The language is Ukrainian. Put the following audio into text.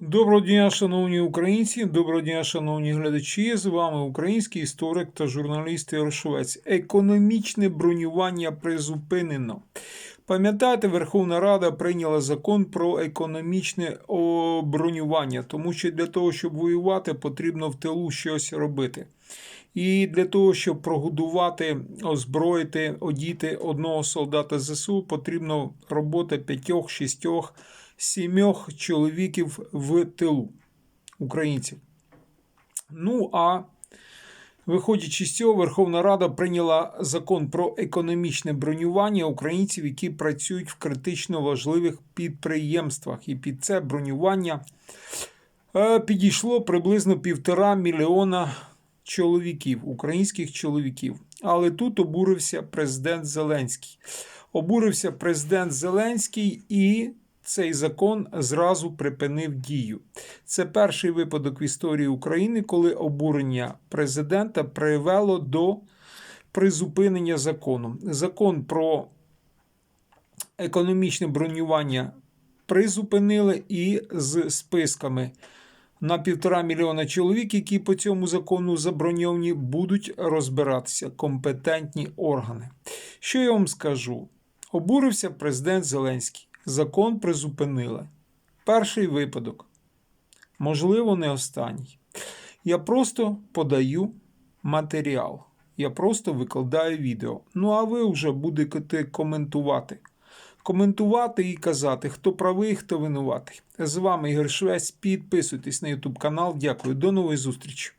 Доброго дня, шановні українці, доброго дня, шановні глядачі. З вами український історик та журналіст Ярошовець. Економічне бронювання призупинено. Пам'ятаєте, Верховна Рада прийняла закон про економічне бронювання, тому що для того, щоб воювати, потрібно в тилу щось робити. І для того, щоб прогодувати, озброїти, одіти одного солдата ЗСУ, потрібно робота п'ятьох, шістьох, сімьох чоловіків в тилу українців. Ну а виходячи з цього, Верховна Рада прийняла закон про економічне бронювання українців, які працюють в критично важливих підприємствах. І під це бронювання е, підійшло приблизно півтора мільйона чоловіків, українських чоловіків. Але тут обурився президент Зеленський. Обурився президент Зеленський і цей закон зразу припинив дію. Це перший випадок в історії України, коли обурення президента привело до призупинення закону. Закон про економічне бронювання призупинили і з списками на півтора мільйона чоловік, які по цьому закону заброньовані, будуть розбиратися компетентні органи. Що я вам скажу? Обурився президент Зеленський. Закон призупинили. Перший випадок. Можливо, не останній. Я просто подаю матеріал. Я просто викладаю відео. Ну, а ви вже будете коментувати. Коментувати і казати, хто правий, хто винуватий. З вами Ігор Швець. Підписуйтесь на YouTube канал. Дякую. До нової зустрічі.